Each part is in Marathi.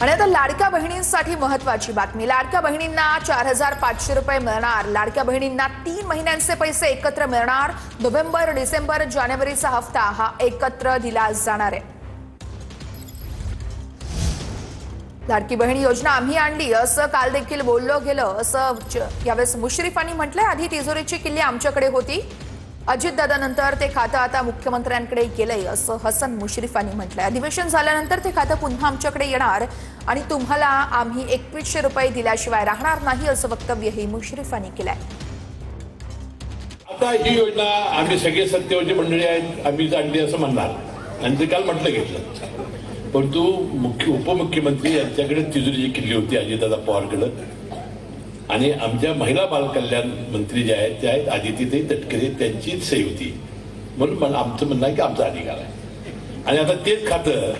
आणि आता लाडक्या बहिणींसाठी महत्वाची बातमी. लाडक्या बहिणींना चार हजार पाचशे रुपये मिळणार. लाडक्या बहिणींना तीन महिन्यांचे पैसे एकत्र मिळणार. नोव्हेंबर डिसेंबर जानेवारीचा हप्ता हा एकत्र दिला जाणार आहे. लाडकी बहीण योजना आम्ही आणली असं काल देखील बोललो गेलं. असं यावेळेस मुश्रीफांनी म्हटलंय आधी तिजोरीची किल्ली आमच्याकडे होती. अजितदादानंतर ते खातं आता मुख्यमंत्र्यांकडे गेलंय असं हसन मुश्रीफांनी म्हटलंय. अधिवेशन झाल्यानंतर ते खातं पुन्हा आमच्याकडे येणार आणि तुम्हाला आम्ही एकवीसशे रुपये दिल्याशिवाय राहणार नाही असं वक्तव्यही मुश्रीफांनी केलंय. आता ही योजना आम्ही सगळे सत्तेवरची मंडळी आहेत आम्ही जाणली असं म्हणणार. आणि ते काल म्हटलं घेतलं परंतु मुख्य उपमुख्यमंत्री यांच्याकडे तिजोरीची किल्ली होती अजितदादा पवारकडे. आणि आमच्या महिला बालकल्याण मंत्री ज्या आहेत त्या आहेत आदितीताई तटकरे त्यांचीच सही होती. म्हणून मला आमचं म्हणणं आहे की आमचा अधिकार आहे. आणि आता तेच खातं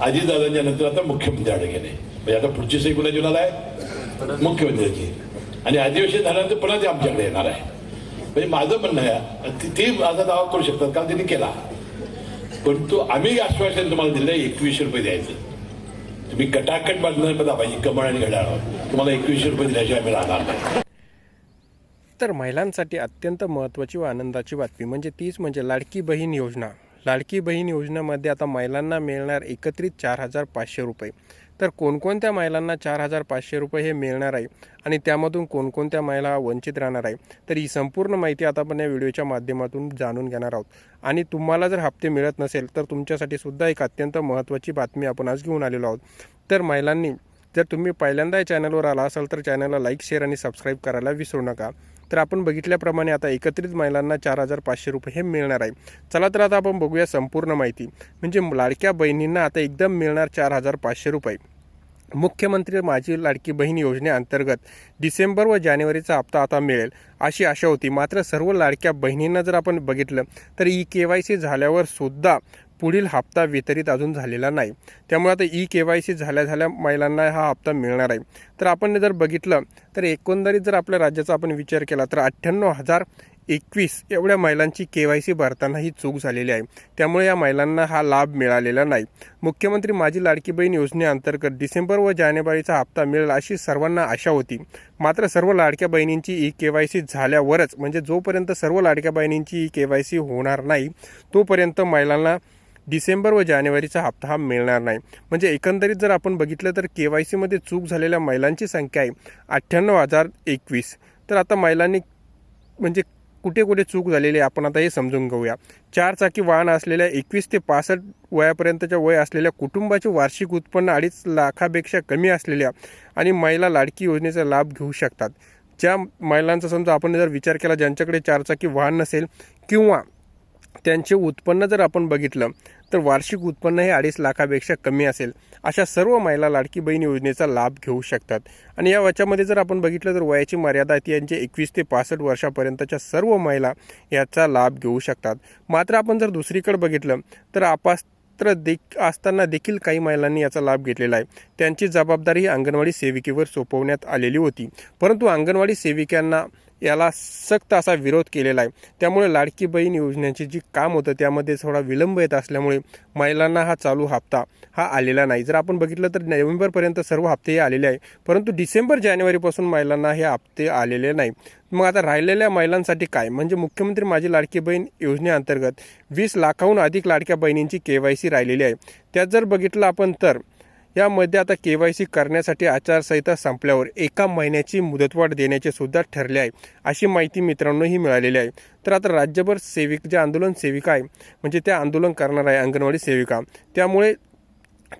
अजितदादांच्या नंतर आता मुख्यमंत्र्याकडे गेले. म्हणजे आता पुढची सही कुणाची होणार आहे? मुख्यमंत्र्याची. आणि अधिवेशन झाल्यानंतर पुन्हा ते आमच्याकडे येणार आहे. म्हणजे माझं म्हणणं आहे ते- ते माझा दावा करू शकतात कारण त्यांनी केला. परंतु आम्ही आश्वासन तुम्हाला दिलं एकवीसशे रुपये द्यायचं. तुम्ही कटाकट बांधणार पदा पाहिजे कमळ आणि घड्याळ. तुम्हाला एकवीसशे रुपये दिल्याशिवाय आम्ही राहणार नाही. तर महिलांसाठी अत्यंत महत्त्वाची व आनंदाची बातमी म्हणजे तीच म्हणजे लाडकी बहीण योजना. लाडकी बहीण योजनेमध्ये आता महिलांना मिळणार एकत्रित चार हजार पाचशे रुपये. तर कोणकोणत्या महिलांना चार हजार पाचशे रुपये हे मिळणार आहे आणि त्यामधून कोणकोणत्या महिला वंचित राहणार आहे तर ही संपूर्ण माहिती आता आपण या व्हिडिओच्या माध्यमातून जाणून घेणार आहोत. आणि तुम्हाला जर हप्ते मिळत नसेल तर तुमच्यासाठी सुद्धा एक अत्यंत महत्त्वाची बातमी आपण आज घेऊन आलेलो आहोत. तर महिलांनी जर तुम्ही पहिल्यांदा या चॅनलवर आला असाल तर चॅनलला लाईक शेअर आणि सबस्क्राईब करायला विसरू नका. तर आपण बघितल्याप्रमाणे आता एकत्रित महिलांना चार हजार पाचशे रुपये हे मिळणार आहे. चला तर आता आपण बघूया संपूर्ण माहिती. म्हणजे लाडक्या बहिणींना आता एकदम मिळणार चार हजार पाचशे रुपये. मुख्यमंत्री माझी लाडकी बहीण योजनेअंतर्गत डिसेंबर व जानेवारीचा हप्ता आता मिळेल अशी आशा होती. मात्र सर्व लाडक्या बहिणींना जर आपण बघितलं तर ई के वाय सी झाल्यावर सुद्धा पुढील हप्ता वितरित अजून झालेला नाही. त्यामुळे आता ई के वाय सी झाल्या झाल्या महिलांना हा हप्ता मिळणार आहे. तर आपण जर बघितलं तर एकंदरीत जर आपल्या राज्याचा आपण विचार केला तर अठ्ठ्याण्णव हजार एकवीस एवढ्या महिलांची के वाय सी भरताना ही चूक झालेली आहे. त्यामुळे या महिलांना हा लाभ मिळालेला नाही. मुख्यमंत्री माझी लाडकी बहीण योजनेअंतर्गत डिसेंबर व जानेवारीचा हप्ता मिळेल अशी सर्वांना आशा होती. मात्र सर्व लाडक्या बहिणींची ई के वाय सी झाल्यावरच म्हणजे जोपर्यंत सर्व लाडक्या बहिणींची ई के वाय सी होणार नाही तोपर्यंत महिलांना डिसेंबर व जानेवारीचा हप्ता हा मिळणार नाही. म्हणजे एकंदरीत जर आपण बघितलं तर के वाय सीमध्ये चूक झालेल्या महिलांची संख्या आहे अठ्ठ्याण्णव हजार एकवीस. तर आता महिलांनी म्हणजे कुठे कुठे चूक झालेली आहे आपण आता हे समजून घेऊया. चार चाकी वाहन असलेल्या एकवीस ते पासष्ट वयापर्यंतच्या वय असलेल्या कुटुंबाचे वार्षिक उत्पन्न अडीच लाखापेक्षा कमी असलेल्या आणि महिला लाडकी योजनेचा लाभ घेऊ शकतात. ज्या महिलांचा समजा आपण जर विचार केला ज्यांच्याकडे चारचाकी वाहन नसेल किंवा त्यांचे उत्पन्न जर आपण बघितलं तर वार्षिक उत्पन्न हे अडीच लाखापेक्षा कमी असेल. अशा सर्व महिला लाडकी बहीण योजनेचा लाभ घेऊ शकतात. आणि या याच्यामध्ये जर आपण बघितलं तर वयाची मर्यादा ती यांचे एकवीस ते पासष्ट वर्षापर्यंतच्या सर्व महिला याचा लाभ घेऊ शकतात. मात्र आपण जर दुसरीकडे बघितलं तर अपात्र देख असताना देखील काही महिलांनी याचा लाभ घेतलेला आहे. त्यांची जबाबदारी ही अंगणवाडी सेविकेवर सोपवण्यात आलेली होती. परंतु अंगणवाडी सेविकांना याला सक्त असा विरोध केलेला आहे. त्यामुळे लाडकी बहीण योजनेचे जी काम होतं त्यामध्ये थोडा विलंब येत असल्यामुळे महिलांना हा चालू हप्ता हा आलेला नाही. जर आपण बघितलं तर नोव्हेंबरपर्यंत सर्व हप्ते हे आलेले आहे परंतु डिसेंबर जानेवारीपासून महिलांना हे हप्ते आलेले नाही. मग आता राहिलेल्या महिलांसाठी काय? म्हणजे मुख्यमंत्री माझी लाडकी बहीण योजनेअंतर्गत वीस लाखाहून अधिक लाडक्या बहिणींची के वाय सी राहिलेली आहे. त्यात जर बघितलं आपण तर यामध्ये आता के वाय सी करण्यासाठी आचारसंहिता संपल्यावर एका महिन्याची मुदतवाढ देण्याचे सुद्धा ठरले आहे. अशी माहिती मित्रांनो ही मिळालेली आहे. तर आता राज्यभर सेविक जे आंदोलन सेविका आहे म्हणजे त्या आंदोलन करणार आहे अंगणवाडी सेविका. त्यामुळे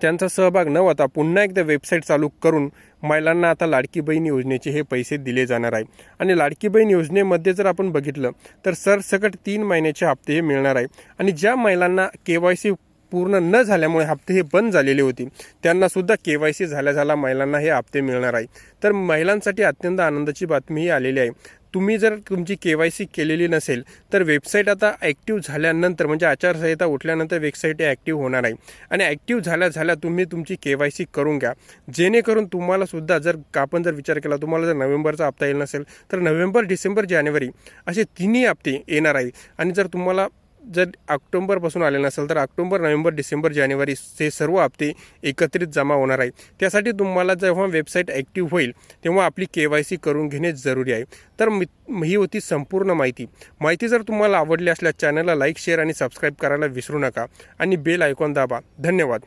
त्यांचा सहभाग न होता पुन्हा एकदा वेबसाईट चालू करून महिलांना आता लाडकी बहीण योजनेचे हे पैसे दिले जाणार आहे. आणि लाडकी बहीण योजनेमध्ये जर आपण बघितलं तर सरसकट तीन महिन्याचे हप्ते हे मिळणार आहे. आणि ज्या महिलांना के वाय सी पूर्ण न झाल्यामुळे हप्ते हे बंद झालेले होते. त्यांनासुद्धा के वाय सी झाल्या झाल्या महिलांना हे हप्ते मिळणार आहे. तर महिलांसाठी अत्यंत आनंदाची बातमी ही आलेली आहे. तुम्ही जर तुमची के वाय सी केलेली नसेल तर वेबसाईट आता ॲक्टिव्ह झाल्यानंतर म्हणजे आचारसंहिता उठल्यानंतर वेबसाईट ॲक्टिव्ह होणार आहे. आणि ॲक्टिव्ह झाल्या झाल्या तुम्ही तुमची के वाय सी करून घ्या. जेणेकरून तुम्हालासुद्धा जर आपण जर विचार केला तुम्हाला जर नोव्हेंबरचा हप्ता येईल नसेल तर नोव्हेंबर डिसेंबर जानेवारी असे तिन्ही हप्ते येणार आहे. आणि जर तुम्हाला जर ऑक्टोंबरपासून आले नसेल तर ऑक्टोंबर नोव्हेंबर डिसेंबर जानेवारी हे सर्व हप्ते एकत्रित जमा होणार आहेत. त्यासाठी तुम्हाला जेव्हा वेबसाईट ॲक्टिव्ह होईल तेव्हा आपली के वाय सी करून घेणे जरुरी आहे. तर मी ही होती संपूर्ण माहिती. माहिती जर तुम्हाला आवडली असल्यास चॅनलला लाईक शेअर आणि सबस्क्राईब करायला विसरू नका. आणि बेल आयकॉन दाबा. धन्यवाद.